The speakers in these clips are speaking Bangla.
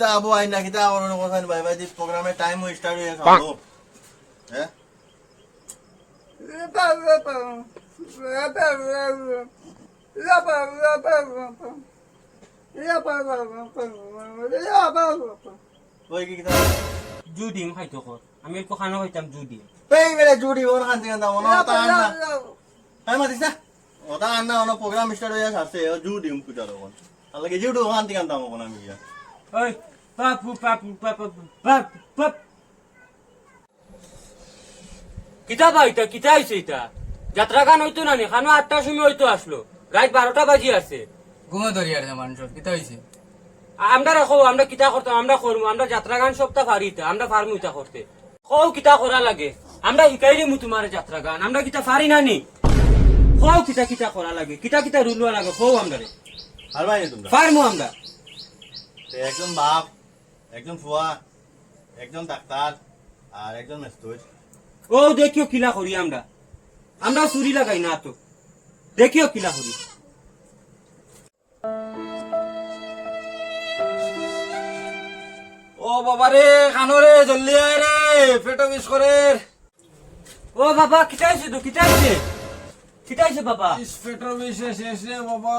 তা আবু আই না কিতা করো কথা ভাই ভাই প্রোগ্রামে টাইম স্টার্ট হয়ে গেছে হ্যাঁ? ওই কি কিতা জু ডিম খাইতো কর আমি একটু খানা খাইতাম জু ডিম পেই বেলে জুড়ি ওর খান থেকে দাম না তা আন্না তাই মাতিস না? ওটা আন্না ওনো প্রোগ্রাম স্টার্ট হয়ে আছে ও জু ডিম পূজা তখন থেকে দাম কোন আমি গিয়া ওই পাপু পাপু পাপু পাপ পাপ কিতা বা কিতা হইছে এটা? যাত্রা গান হইতো না নি? খানো আটটার সময় হইতো আসলো। রাত বারোটা বাজি আছে। ঘুমো ধরি আর মানুষের কিতা হয়েছে আমরা রাখো আমরা কিতা করতাম আমরা করব আমরা যাত্রা গান সবটা পারিতা আমরা পারমু ইতা করতে। কও কিতা করা লাগে? আমরা শিকাই দিমু তোমার যাত্রা গান। আমরা কিতা পারি না নি? কও কিতা কিতা করা লাগে? কিতা কিতা রুলুয়া লাগে? কও আমরা আর ভাই তোমরা? পারমু আমরা। একজন বাপ একজন ফুয়া একজন ডাক্তার আর একজন মেস্তুর ও দেখিও কিলা করি আমরা। আমরা চুরি লাগাই না তো। দেখিও কিলা করি ও বাবা রে খানো রে জলদি আয় রে পেটো বিষ করে ও বাবা কিতা হয়েছে তো কিতা হয়েছে বাবা? পেটো বিষ শেষ রে বাবা।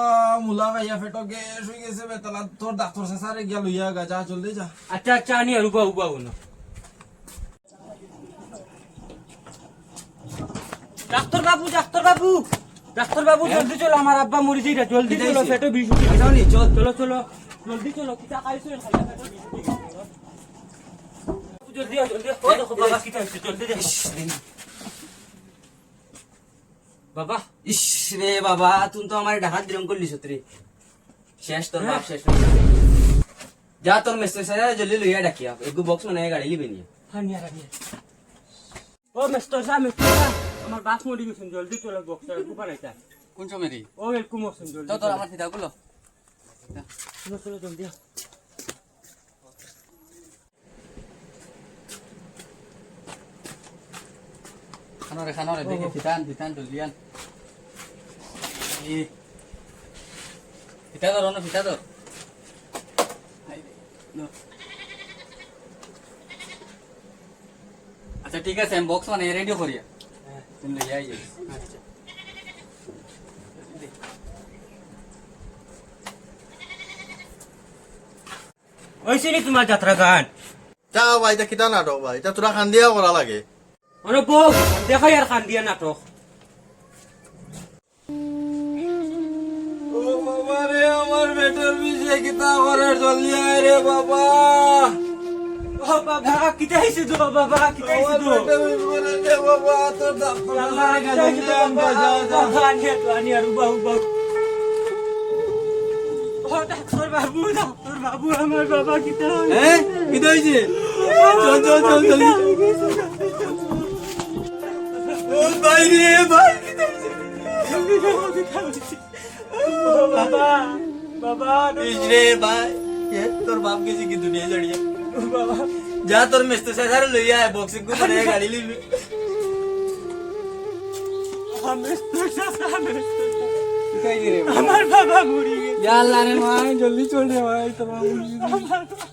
মুলা ভাইয়া পেটো গ্যাস হয়ে গেছে বেতলা তোর ডাক্তার শেষারে গিয়া লইয়া গা যা জলদি যা। আচ্ছা আচ্ছা আনি আর উবা উবা উনো ডাক্তার বাবু ডাক্তার বাবু। ডাক্তার বাবু জলদি চলো আমার আব্বা মরে যাই জলদি চলো পেটো বিষ উঠে। যাওনি চল। চলো চলো জলদি চলো কিতা খাইছো খাইলা পেটো বিষ। জলদি জলদি দেখো বাবা হয়েছে জলদি দেখো। বাবা ইস রে বাবা তুই তো আমার ডাকাত দিরম করলি সত্রে শেষ তোর বাপ শেষ যা তোর মেস্টার সাহেব জলদি লইয়া ডাকিয়া। একটু বক্স মানে গাড়ি লিবে নিয়ে হানিয়া হানিয়া। ও মেস্টার সাহেব মেস্টার সাহেব আমার বাস মরে গেছেন জলদি চলো বক্সার কুপার এটা কোন চমেরি ও এরকম আছেন জলদি তো তোর আমার ফিতা গুলো চলো জলদি আও। খানো রে খানো রে দেখি ফিতান ফিতান জলদি আন এই, ফিতা ধর অন্য ফিতা ধর। আচ্ছা ঠিক আছে আমি বক্স মানে রেডি করিয়া তুমি লইয়া আই যাবি আচ্ছা হয়েছে নি তোমার যাত্রা গান যা ভাই এটা কিতা নাটক ভাই এটা তোরা খান দিয়া করা লাগে অনেক বউ দেখাই আর খান দিয়া নাটক আমার বেটার বিষয়ে কিতা করে রে বাবা বাবা কিতা হয়েছে তো বাবা কিতা তো বাবা তোর ডাক্তার বাবা, হয়েছে তো বাবা? বাবা, ডাক্তার বাবু ডাক্তার বাবু আমার বাবা কিতা? হ্যাঁ কিতা হইছে চল চল চল জলদি ও ভাই রে ভাই কিতা হইছে ও বাবা বাবা ইস রে ভাই এ তোর বাপ গেছি কি দুনিয়া জড়িয়ে বাবা যা তোর মেস্তো সারে লইয়া আয় বক্সিং কো মানে গাড়ি লিবি আমি আমি কাই রে আমার বাবা মরে গেছে ইয়া আল্লাহ রে ভাই জলদি চল রে ভাই তোর বাপ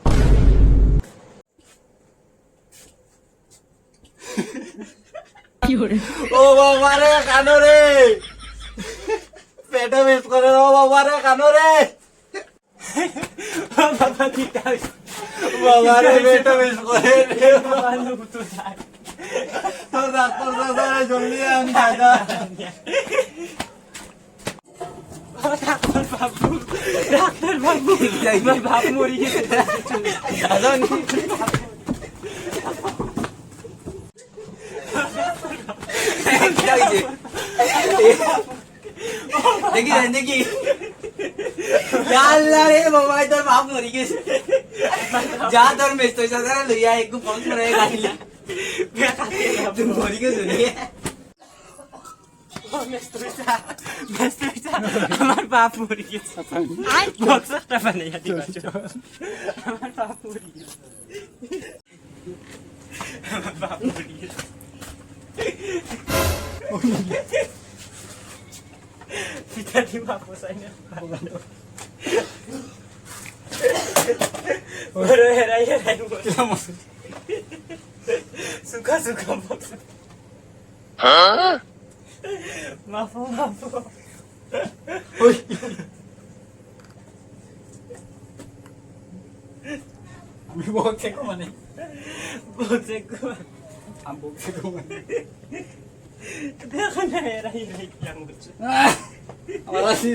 ও বাবা রে কানো রে। পেটে মিস করে ও বাবা রে কানো রে। বাবা? বাবা রে পেটে মিস করে রে বাবা তো তোর ডাক্তার সাহেব জলদি আন দাদা ডাক্তার বাবু ডাক্তার বাবু। বাপ মরে গেছে। দেখি দেখি আল্লাহ রে বাবা তোর বাপ মরি গেছে যা তোর মেস্তর সাথে লইয়া একটু বক্স বানাই গাড়ি তুই মরি গেছো নি আমার বাপ মরে গেছে বক্স একটা বানাইয়া দিবা আমার বাপ মরে গেছে আমার বাপ মরে গেছে পিতা দি বাপ বসাই না ওরে হেরাই হেরাই সুখা সুখা বক্স মাফো মাফো আমি বকছে কো মানে বলছে গো আমি বকছে কো মানে দেখো না এরাই এরাই কিয়াম করছে আমার আসি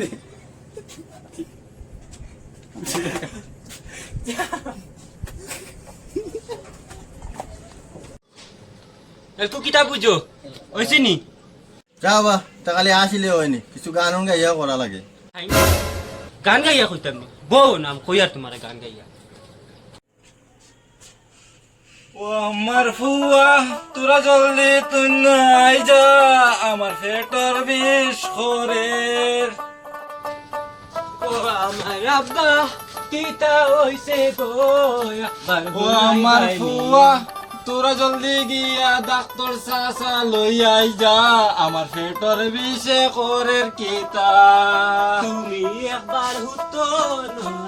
তুই কিতা বুঝো হয়েছে নি যাও বা তা কালি আসিলে হয়নি কিছু গান গাইয়া করা লাগে গান গাইয়া কইতাম নি বউ নাম কইয়ার তোমার গান গাইয়া ও আমার ফুয়া তোরা জলদি তুই নাই যা আমার পেটর বিষ করে ও আমার আব্বা কিতা হইছে গো? ও আমার ফুয়া তোরা জলদি গিয়া ডাক্তার চাচা লইয়াই যা আমার পেটর বিষে করে কিতা। তুমি একবার হুতো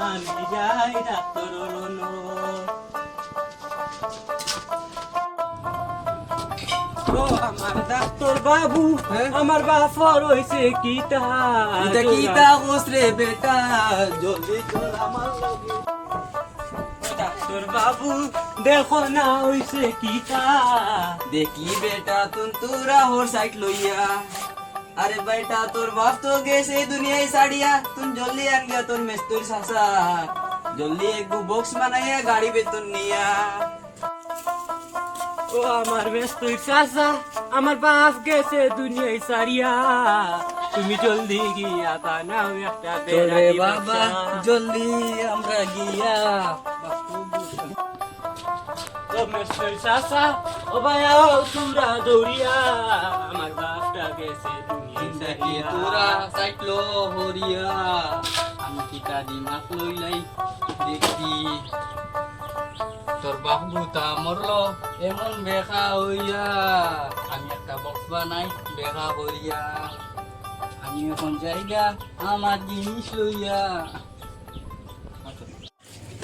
আমি যাই ডাক্তার ও আমার ডাক্তার বাবু আমার বাপর হইছে কিতা? এটা কিতা কোস রে বেটা জলদি চল আমার লগে। ডাক্তার বাবু দেখো না হইছে কিতা? দেখি বেটা তুন তোরা হোর সাইড লইয়া। আরে বেটা তোর বাপ তো গেছে দুনিয়ায় সাড়িয়া। তুন জলদি আন গিয়া তোর মেস্তর সাসা জলদি এক বক্স বানাইয়া গাড়ি বেতন নিয়া। ও আমার ব্যস্ত চাচা আমার বাপ গেছে দুনিয়ায় সারিয়া। তুমি জলদি গিয়া বানাও একটা বেড়া বাবা জলদি আমরা গিয়া ও ও ভাইয়া দৌড়িয়া। আমার বাপটা গেছে দুনিয়ায় সারিয়া। তোরা সাইক্লো হরিয়া আমি কিতা দিমাক লইলাই দেখি। তোর বাপ বুতা মরলো এমন বেখা হইয়া। আমি একটা বক্স বানাই বেখা হরিয়া আমি এখন জায়গা আমার জিনিস লইয়া।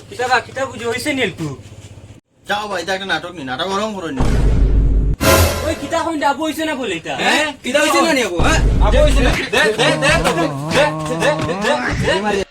কিতাবা কিতা বুঝে হইছে নীলটু যাও বা এটা একটা নাটক নি নাটক গরম করনি ওই কিতা কইন ডাবো হইছে না বলে এটা? হ্যাঁ কিটা হইছে না নি আকৌ হ্যাঁ আবো হইছে না? দে দে দে।